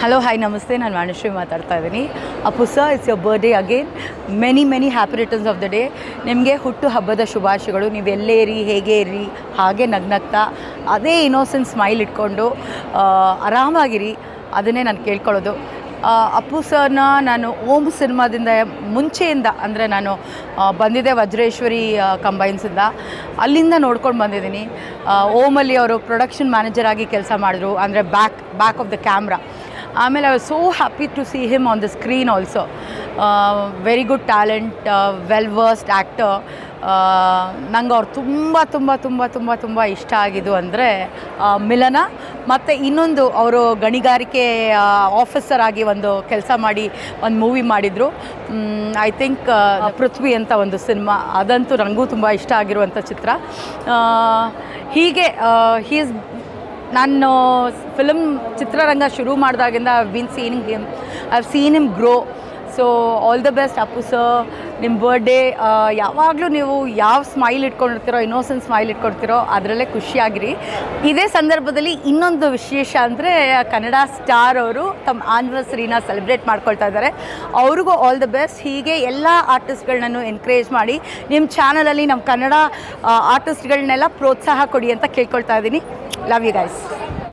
Hello hi ನಮಸ್ತೆ ನಾನು ವಾಣಿಶ್ರೀ ಮಾತಾಡ್ತಾ ಇದ್ದೀನಿ. Appu sir it's your birthday again many many happy returns of the day ನಿಮಗೆ ಹುಟ್ಟು ಹಬ್ಬದ ಶುಭಾಶಯಗಳು. ನೀವು ಎಲ್ಲೇ ಇರಿ, ಹೇಗೆ ಇರಿ, ಹಾಗೆ ನಗ್ನಗ್ತಾ, ಅದೇ ಇನ್ನೋಸೆಂಟ್ ಸ್ಮೈಲ್ ಇಟ್ಕೊಂಡು ಆರಾಮಾಗಿರಿ. ಅದನ್ನೇ ನಾನು ಕೇಳ್ಕೊಳ್ಳೋದು. ಅಪ್ಪು ಸರ್ನ ನಾನು ಓಮ್ ಸಿನಿಮಾದಿಂದ ಮುಂಚೆಯಿಂದ, ಅಂದರೆ ನಾನು ಬಂದಿದ್ದೆ ವಜ್ರೇಶ್ವರಿ ಕಂಬೈನ್ಸಿಂದ ಅಲ್ಲಿಂದ ನೋಡ್ಕೊಂಡು ಬಂದಿದ್ದೀನಿ. ಓಮಲ್ಲಿ ಅವರು ಪ್ರೊಡಕ್ಷನ್ ಮ್ಯಾನೇಜರ್ ಆಗಿ ಕೆಲಸ ಮಾಡಿದ್ರು. ಅಂದರೆ back back of the camera ಆಮೇಲೆ I was so happy to see him on the screen also very good talent well versed actor ನಂಗೆ ಅವ್ರು ತುಂಬ ತುಂಬ ತುಂಬ ತುಂಬ ತುಂಬ ಇಷ್ಟ ಆಗಿದ್ದು ಅಂದರೆ ಮಿಲನ. ಮತ್ತು ಇನ್ನೊಂದು ಅವರು ಗಣಿಗಾರಿಕೆ ಆಫೀಸರ್ ಆಗಿ ಒಂದು ಕೆಲಸ ಮಾಡಿ, ಒಂದು ಮೂವಿ ಮಾಡಿದರು. ಐ ಥಿಂಕ್ ಪೃಥ್ವಿ ಅಂತ ಒಂದು ಸಿನಿಮಾ. ಅದಂತೂ ನನಗೂ ತುಂಬ ಇಷ್ಟ ಆಗಿರುವಂಥ ಚಿತ್ರ. ಹೀಗೆ ಹೀ ಈಸ್ ನಾನು ಫಿಲಮ್ ಚಿತ್ರರಂಗ ಶುರು ಮಾಡಿದಾಗಿಂದ I been seen him I seen him grow so all the best Appu sir ನಿಮ್ಮ ಬರ್ಡೇ ಯಾವಾಗಲೂ ನೀವು ಯಾವ ಸ್ಮೈಲ್ ಇಟ್ಕೊಂಡಿರ್ತೀರೋ ಇನ್ನೋಸೆಂಟ್ ಸ್ಮೈಲ್ ಇಟ್ಕೊಡ್ತೀರೋ ಅದರಲ್ಲೇ ಖುಷಿಯಾಗಿರಿ. ಇದೇ ಸಂದರ್ಭದಲ್ಲಿ ಇನ್ನೊಂದು ವಿಶೇಷ ಅಂದರೆ, ಕನ್ನಡ ಸ್ಟಾರ್ ಅವರು ತಮ್ಮ ಆನಿವರ್ಸರಿನ ಸೆಲೆಬ್ರೇಟ್ ಮಾಡ್ಕೊಳ್ತಾ ಇದ್ದಾರೆ. ಅವ್ರಿಗೂ ಆಲ್ ದ ಬೆಸ್ಟ್ ಹೀಗೆ ಎಲ್ಲ ಆರ್ಟಿಸ್ಟ್ಗಳನ್ನೂ ಎನ್ಕರೇಜ್ ಮಾಡಿ ನಿಮ್ಮ ಚಾನಲಲ್ಲಿ ನಮ್ಮ ಕನ್ನಡ ಆರ್ಟಿಸ್ಟ್ಗಳನ್ನೆಲ್ಲ ಪ್ರೋತ್ಸಾಹ ಕೊಡಿ ಅಂತ ಕೇಳ್ಕೊಳ್ತಾ ಇದ್ದೀನಿ. Love you guys